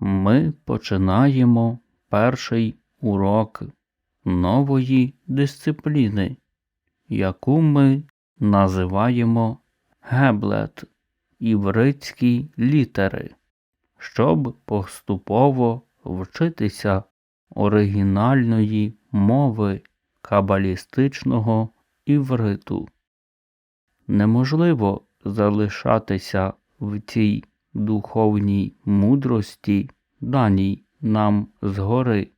ми починаємо перший урок нової дисципліни, яку ми називаємо геблет івритські літери, щоб поступово вчитися оригінальної мови кабалістичного івриту. Неможливо залишатися в цій духовній мудрості, даній нам згори,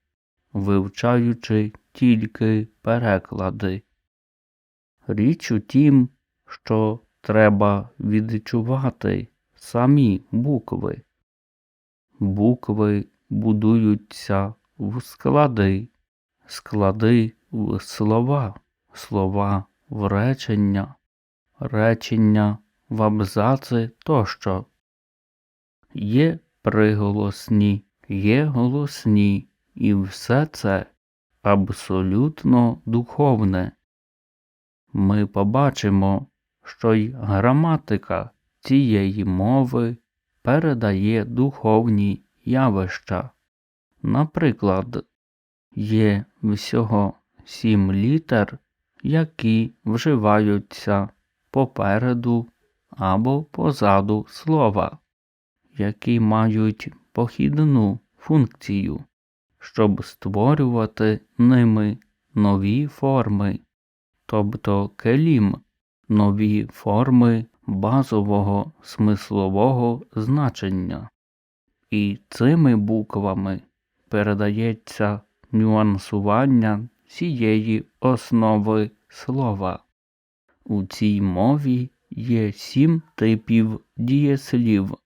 вивчаючи тільки переклади. Річ у тім, що треба відчувати самі букви. Букви будуються в склади, склади в слова, слова в речення, речення в абзаци тощо. Є приголосні, є голосні, і все це абсолютно духовне. Ми побачимо, що й граматика цієї мови передає духовні явища. Наприклад, є всього сім літер, які вживаються попереду або позаду слова, які мають похідну функцію, щоб створювати ними нові форми, тобто келім, нові форми базового смислового значення. І цими буквами передається нюансування цієї основи слова. У цій мові є сім типів дієслів.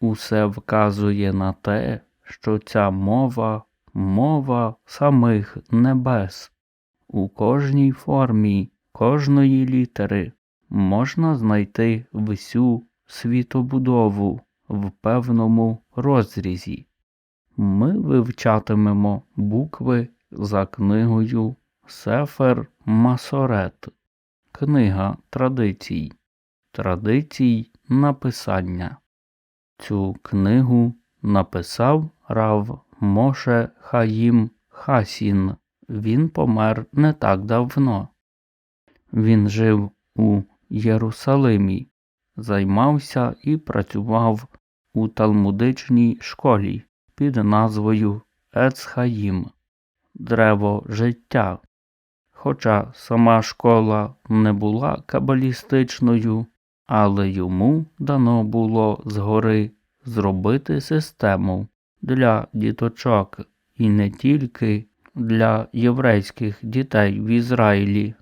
Усе вказує на те, що ця мова мова самих небес. У кожній формі кожної літери можна знайти всю світобудову в певному розрізі. Ми вивчатимемо букви за книгою Сефер Масорет, Книга традицій, традицій написання. Цю книгу написав Рав Моше Хаїм Хасін. Він помер не так давно. Він жив у Єрусалимі, займався і працював у талмудичній школі під назвою Ецхаїм Древо життя. Хоча сама школа не була кабалістичною, але йому дано було згори зробити систему для діточок і не тільки для єврейських дітей в Ізраїлі,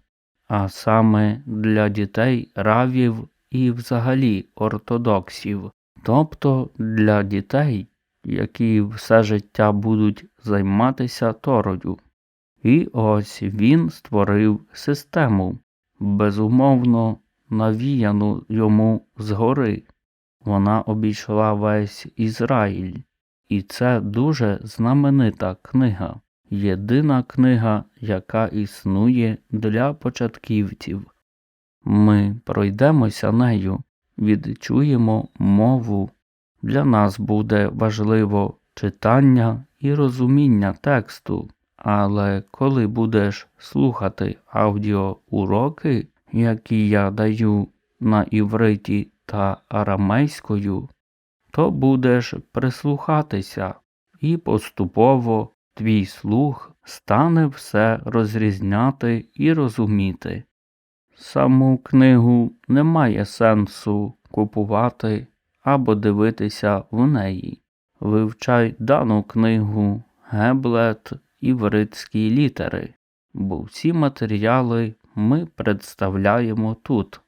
а саме для дітей равів і взагалі ортодоксів, тобто для дітей, які все життя будуть займатися торою. І ось він створив систему, безумовно навіяну йому згори. Вона обійшла весь Ізраїль, і це дуже знаменита книга, єдина книга, яка існує для початківців. Ми пройдемося нею, відчуємо мову. Для нас буде важливо читання і розуміння тексту, але коли будеш слухати аудіоуроки, які я даю на івриті та арамейською, то будеш прислухатися, і поступово твій слух стане все розрізняти і розуміти. Саму книгу немає сенсу купувати або дивитися в неї. Вивчай дану книгу Геблет івритські літери, бо всі матеріали ми представляємо тут.